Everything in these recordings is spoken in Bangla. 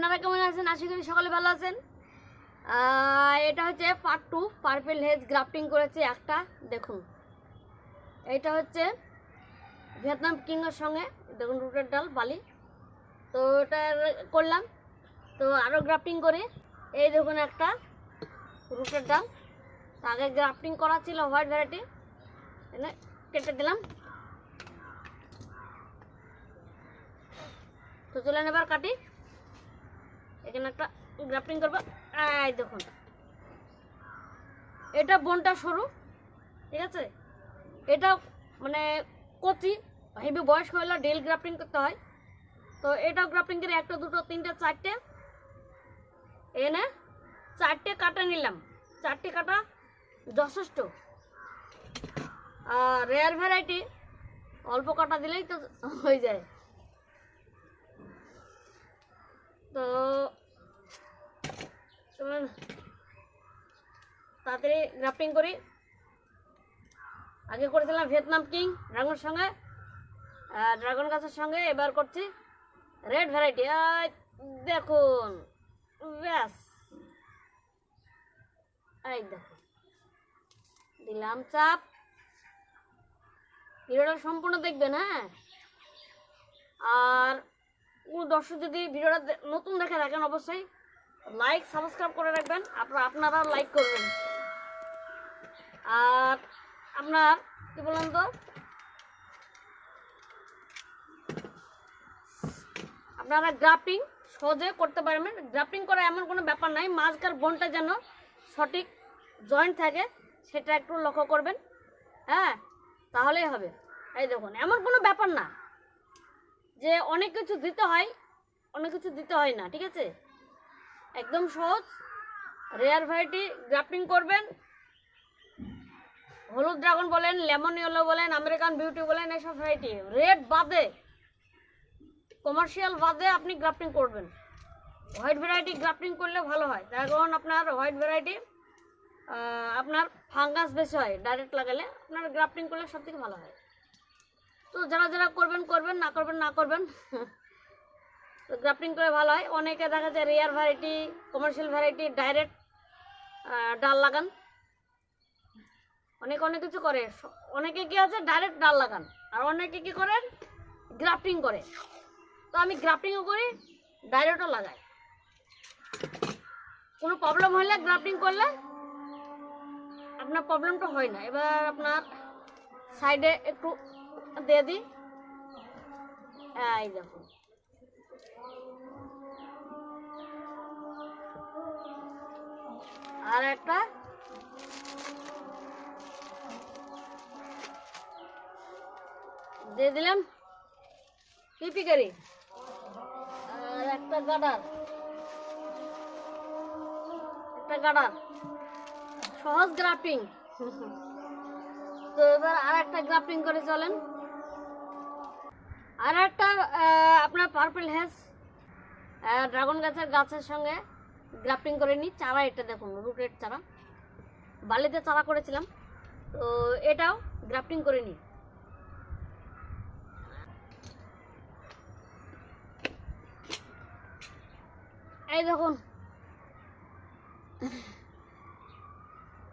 আপনারা কেমন আছেন? আশা করি সকলে ভালো আছেন। এটা হচ্ছে part two purple hedge grafting করেছে একটা। দেখুন। এটা হচ্ছে ভিয়েতনাম কিংয়ের সঙ্গে, দেখুন, রুটের ডাল, বালি। তো এটা করলাম। তো আরও গ্রাফটিং করি। এই দেখুন একটা রুটের ডাল। আগে গ্রাফটিং করা ছিল হোয়াইট ভ্যারাইটি এনে কেটে দিলাম। তো চলেন এবার কাটি। এখানে একটা গ্রাফটিং করব। এই দেখুন। এটা বনটা সরু, ঠিক আছে? এটা মানে কচি হেভি বয়স্ক হলে ডেল গ্রাফটিং করতে হয়। তো এটাও গ্রাফটিং করে একটা, দুটো, তিনটে, চারটে। এনে চারটে কাটা নিলাম। চারটে কাটা যথেষ্ট। আর রেয়ার ভ্যারাইটি অল্প কাটা দিলেই তো হয়ে যায়। তো চলুন, তাড়াতাড়ি গ্রাফটিং করি। আগে করেছিলাম ভিয়েতনাম কিং ড্রাগনের সঙ্গে ড্রাগন গাছের সঙ্গে, এবার করছি রেড ভ্যারাইটি দেখুন, ব্যাস। এই দেখুন, দিলাম চাপ। ভিডিওটা সম্পূর্ণ দেখবেন হ্যাঁ? আর কোনো দর্শক যদি ভিডিওটা নতুন দেখে থাকেন অবশ্যই লাইক সাবস্ক্রাইব করে রাখবেন। আপনারা আপনারা লাইক করবেন। আর আপনার, কি বলেন তো? আপনারা গ্রাফটিং সহজে করতে পারবেন। গ্রাফটিং করা এমন কোনো ব্যাপার নাই মাঝকার বনটা যেন সঠিক জয়েন্ট থাকে, সেটা একটু লক্ষ্য করবেন। হ্যাঁ তাহলেই হবে। এই দেখুন, এমন কোনো ব্যাপার না। যে অনেক কিছু দিতে হয়, অনেক কিছু দিতে হয় না, ঠিক আছে? একদম সহজ রেয়ার ভ্যারাইটি গ্রাফটিং করবেন। হলুদ ড্রাগন বলেন লেমন ইয়েলো বলেন আমেরিকান বিউটি বলেন, এসব ভ্যারাইটি রেড বাদে কমার্শিয়াল বাদে আপনি গ্রাফটিং করবেন। হোয়াইট ভ্যারাইটি গ্রাফটিং করলে ভালো হয়। কারণ আপনার হোয়াইট ভ্যারাইটি আপনার ফাঙ্গাস বেশি হয় ডাইরেক্ট লাগালে আপনার গ্রাফটিং করলে সব থেকে ভালো হয়। তো যারা যারা করবেন করবেন, না করবেন না করবেন। তো গ্রাফটিং করে ভালো হয়। অনেকে দেখা যায় rare variety commercial variety direct ডাল লাগান। অনেকে, অনেক কিছু করে। অনেকে কি আছে ডাইরেক্ট ডাল লাগান। আর অনেকে কি করেন গ্রাফটিং করে। তো আমি গ্রাফটিংও করি ডাইরেক্টও লাগাই। কোনো প্রবলেম হলে গ্রাফটিং করলে আপনার প্রবলেমটা হয় না। এবার আপনার সাইডে একটু দিয়ে দিই এই দেখুন আর একটা। দিয়ে দিলাম পিপি কারি। আর একটা গাডার। একটা গাডার। সহজ গ্রাফটিং তো এবার আর একটা গ্রাফটিং করে চলেন। আর একটা আপনার পার্পল হ্যাজ ড্রাগন গাছের গাছের সঙ্গে গ্রাফটিং করে নিই। চারা এটা দেখুন রুটের চারা। বালিতে চারা করেছিলাম। তো এটাও গ্রাফটিং করে নিই। এই দেখুন।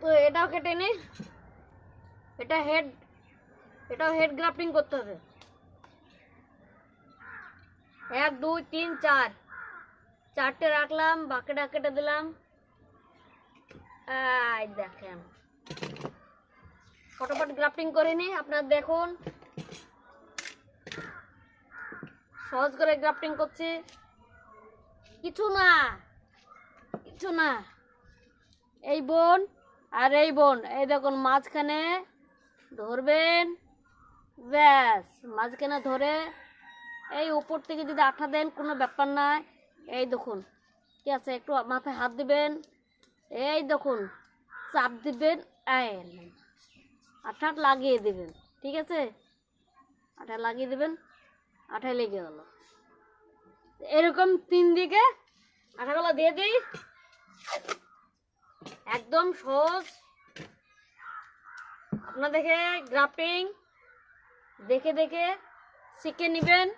তো এটাও কেটে নি এটা হেড এটাও হেড গ্রাফটিং করতে হবে। এক, দুই, তিন, চার। চারটে রাখলাম, বাকিটা কেটে দিলাম। দেখেন। ফটোফট গ্রাফটিং করে নি, আপনার দেখুন। সহজ করে গ্রাফটিং করছি। কিছু না কিছু না। এই বোন আর এই বোন, এই দেখুন মাঝখানে ধরবেন। ব্যাস, মাঝখানে ধরে এই উপর থেকে যদি আঠা দেন, কোনো ব্যাপার না এই দেখুন, কি আছে? একটু মাথায় হাত দিবেন। এই দেখুন, চাপ দিবেন। আঠা লাগিয়ে দিবেন, ঠিক আছে? আঠা লাগিয়ে দিবেন আঠায় লেগে গেল। এরকম তিন দিকে আঠাগুলো দিয়ে দিই। একদম সহজ। আপনার দেখে গ্রাফটিং দেখে দেখে শিখে নেবেন।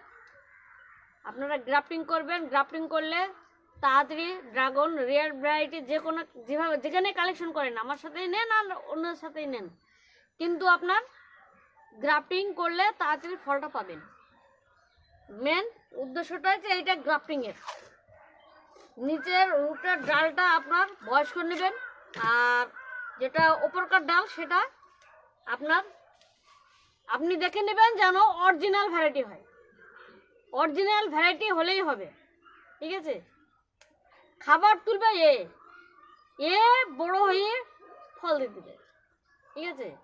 আপনারা গ্রাফটিং করবেন, গ্রাফটিং করলে তাড়াতাড়ি ড্রাগন, রেয়ার ভ্যারাইটি যে কোনো, যেভাবে, যেখানে কালেকশন করেন, আমার সাথেই নেন আর অন্যের সাথেই নেন। কিন্তু আপনার গ্রাফটিং করলে তাড়াতাড়ি ফলটা পাবেন। মেন উদ্দেশ্যটা হচ্ছে এইটা গ্রাফটিংয়ের নিচের রুটের ডালটা আপনার বয়স করে নেবেন, আর যেটা ওপরকার ডাল, সেটা আপনার, আপনি দেখে নেবেন যেন অরিজিনাল ভ্যারাইটি হয়। অরিজিনাল ভ্যারাইটি হলেই হবে। ঠিক আছে? খাবার তুলবে এ। এ বড় হয়ে ফল দিতে দেবে। ঠিক আছে?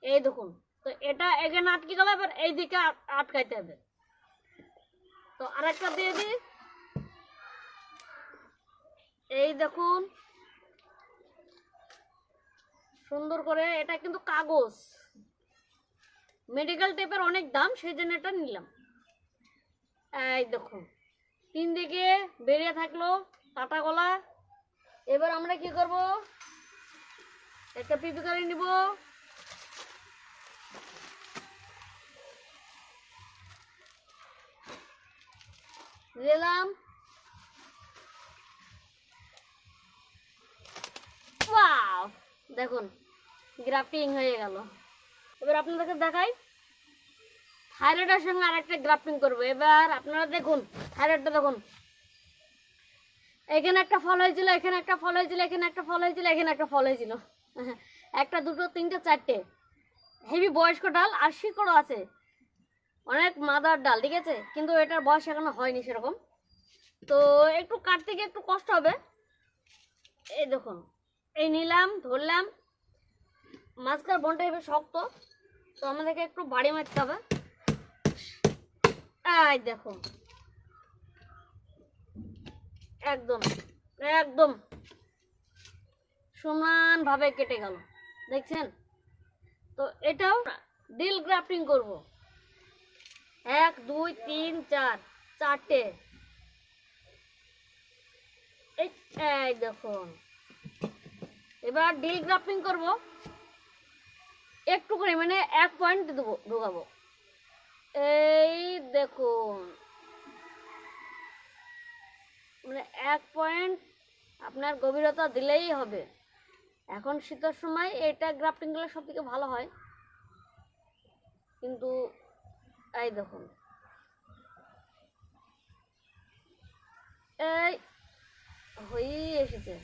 এই দেখুন, তো এটা এখানে আটকে গেল, এবার এই দিকে আট- আটকাইতে হবে। তো আরেকটা দিয়ে দিই। এই দেখুন, সুন্দর করে, এটা কিন্তু কাগজ। মেডিকেল টেপের অনেক দাম সেই জন্য এটা নিলাম। এই দেখুন তিন দিকে বেরিয়ে থাকল কাটা গলা। এবার আমরা কি করব? একটা পিপি করে নিব। ওয়াও, দেখুন গ্রাফটিং হয়ে গেল। এবার আপনাদেরকে দেখাই। থাইরয়েডের সঙ্গে আরেকটা গ্রাফটিং করব। এবার আপনারা দেখুন, থাইরয়েডটা দেখুন। এখানে একটা ফল হয়েছিল, এখানে একটা ফল হয়েছিল, এখানে একটা ফল হয়েছিল, এখানে একটা ফল হয়েছিল। একটা, দুটো, তিনটে, চারটে। হেভি বয়স্ক ডাল, আর শিকড়ও আছে। অনেক মাদার ডাল, ঠিক আছে? কিন্তু এটার বয়স এখনও হয়নি সেরকম। তো একটু কাটতে গিয়ে একটু কষ্ট হবে। এই দেখুন, এই নিলাম, ধরলাম। মাঝখার বনটা এবার শক্ত, তো আমাদেরকে একটু বাড়ি মারতে হবে। এই দেখুন একদম একদম। সমানভাবে কেটে গেল। দেখছেন? তো এটাও ডিল গ্রাফটিং করব। এক, দুই, তিন, চার, চারটে। এই দেখুন। এবার ডিল গ্রাফটিং করব। একটু করে মানে এক পয়েন্ট দেবো, ঢোকাবো। এই দেখুন মানে এক পয়েন্ট আপনার গভীরতা দিলেই হবে। এখন শীতের সময় এটা গ্রাফটিং করলে সব থেকে ভালো হয়। কিন্তু, এই দেখুন এই হয়েই এসেছে।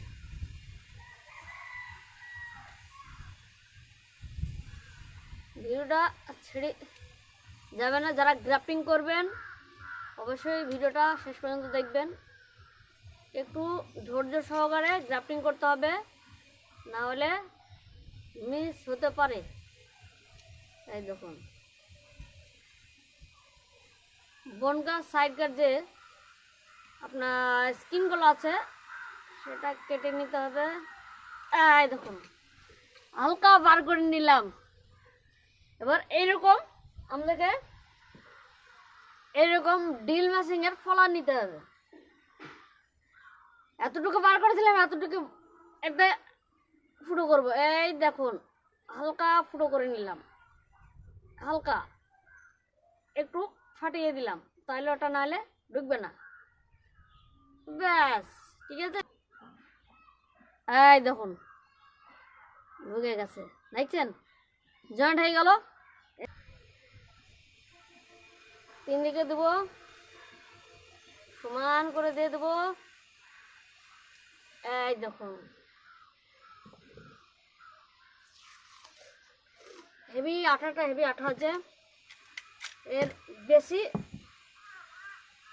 ভিডিওটা ছেড়ে যাবে না। যারা গ্রাফটিং করবেন, অবশ্যই ভিডিওটা শেষ পর্যন্ত দেখবেন। একটু ধৈর্য সহকারে গ্রাফটিং করতে হবে, না হলে মিস হতে পারে। এই দেখুন। বনগাছ সাইড গাছ যে আপনার স্কিনগুলো আছে, সেটা কেটে নিতে হবে। এই দেখুন, হালকা বার করে নিলাম। এবার এইরকম আমাদেরকে এইরকম ডিল ম্যাচিং এর ফলা নিতে হবে। এতটুকু বার করেছিলাম, এতটুকু একটা ফুটো করব। এই দেখুন, হালকা ফুটো করে নিলাম। হালকা। একটু ফাটিয়ে দিলাম। তাহলে ওটা নাহলে ঢুকবে না। ব্যাস, ঠিক আছে? এই দেখুন, ঢুকে গেছে। দেখছেন? জয়েন্ট হয়ে গেল। তিন দিকে দেবো। সমান করে দিয়ে দেবো। এই দেখুন হেভি আঠাটা হেভি আঠা আছে। এর বেশি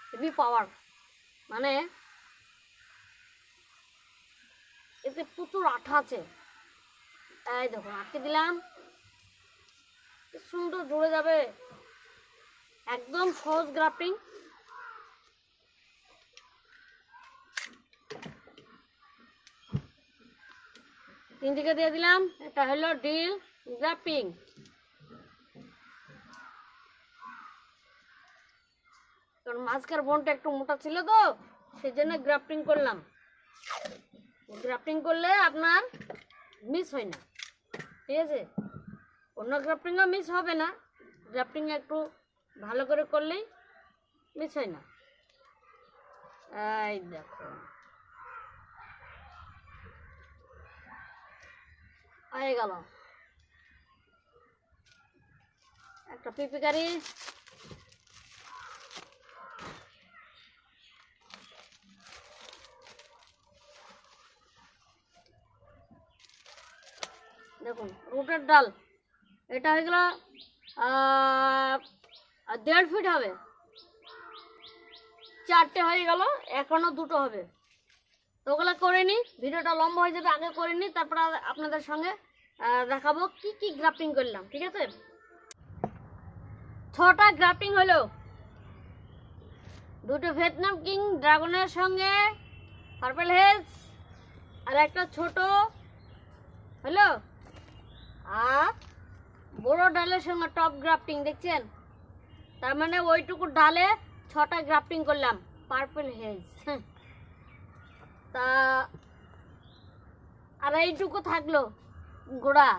হেভি পাওয়ার মানে এতে প্রচুর আঠা আছে। এই দেখুন আটকে দিলাম। সুন্দর জুড়ে যাবে। একদম সহজ গ্রাফটিং। তিন দিকে দিয়ে দিলাম। এটা হলো ডিল গ্রাফটিং। কারণ মাঝখার বোনটা একটু মোটা ছিল তো সেই জন্য গ্রাফটিং করলাম। গ্রাফটিং করলে আপনার মিস হয় না। ঠিক আছে? অন্য গ্রাফটিংও মিস হবে না। গ্রাফটিং একটু ভালো করে করলেই হয় না। এই দেখো। হয়ে গেল। একটা পিপি কারি। দেখুন, রুটের ডাল। এটা হয়ে গেল আহ, দেড় ফিট হবে। চারটে হয়ে গেল এখনও দুটো হবে। তো ওগুলো করে নিই ভিডিওটা লম্বা হয়ে যাবে আগে করে নিই তারপর আপনাদের সঙ্গে দেখাবো কি কি গ্রাফটিং করলাম ঠিক আছে? ছটা গ্রাফটিং হলো। দুটো ভিয়েতনাম কিং ড্রাগনের সঙ্গে পার্পেল হেজ আর একটা ছোট হলো? আর বড় ডালের সঙ্গে টপ গ্রাফটিং দেখছেন? তার মানে ওইটুকু ডালে ছটা গ্রাফটিং করলাম পার্পল হেজ তা আর এইটুকু থাকল গোড়া।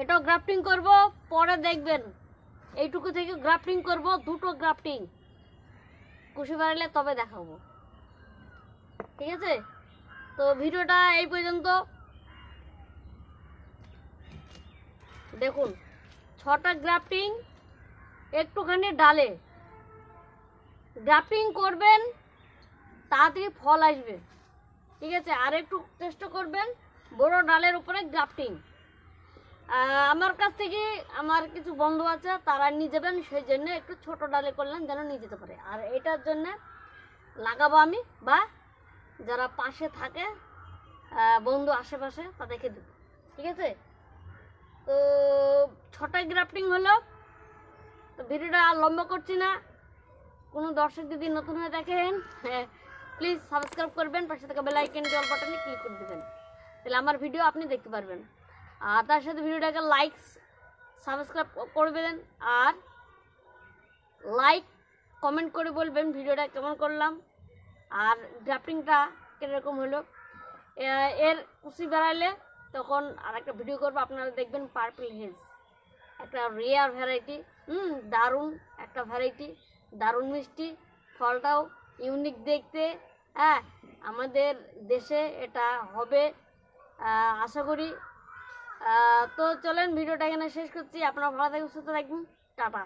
এটাও গ্রাফটিং করব, পরে দেখবেন। এইটুকু থেকে গ্রাফটিং করব, দুটো গ্রাফটিং। কুশি বাড়লে তবে দেখাবো। ঠিক আছে? তো ভিডিওটা এই পর্যন্ত। দেখুন, ছটা গ্রাফটিং একটুখানি ডালে। গ্রাফটিং করবেন, তাড়াতাড়ি ফল আসবে। ঠিক আছে? আর একটু চেষ্টা করবেন বড় ডালের উপরে গ্রাফটিং আমার কাছ থেকে আমার কিছু বন্ধু আছে, তারা নিয়ে যাবেন, সেই জন্য একটু ছোট ডালে করলেন যেন নিয়ে যেতে পারে। আর এটার জন্য লাগাবো আমি, বা যারা পাশে থাকে বন্ধু আশেপাশে, তাদেরকে দেবো। ঠিক আছে? তো ছটা গ্রাফটিং হলো। তো ভিডিওটা আর লম্বা করছি না। কোনো দর্শক যদি নতুন হয়ে দেখেন প্লিজ সাবস্ক্রাইব করবেন, পাশে থাকা বেল আইকন অল বাটনে ক্লিক করে দেবেন। তাহলে আমার ভিডিও আপনি দেখতে পারবেন। আর তার সাথে ভিডিওটাকে লাইক সাবস্ক্রাইব করবেন আর লাইক কমেন্ট করে বলবেন ভিডিওটা কেমন করলাম আর গ্রাফটিংটা কীরকম হলো। এর কুচি বেড়াইলে তখন আর একটা ভিডিও করব, আপনারা দেখবেন পার্পল হেজ একটা রেয়ার ভ্যারাইটি হুম, দারুণ একটা ভ্যারাইটি দারুণ মিষ্টি, ফলটাও ইউনিক দেখতে হ্যাঁ আমাদের দেশে এটা হবে আশা করি তো চলেন, ভিডিওটা এখানে শেষ করছি, আপনারা ভালো থাকবেন, সুস্থ থাকবেন, টাটা।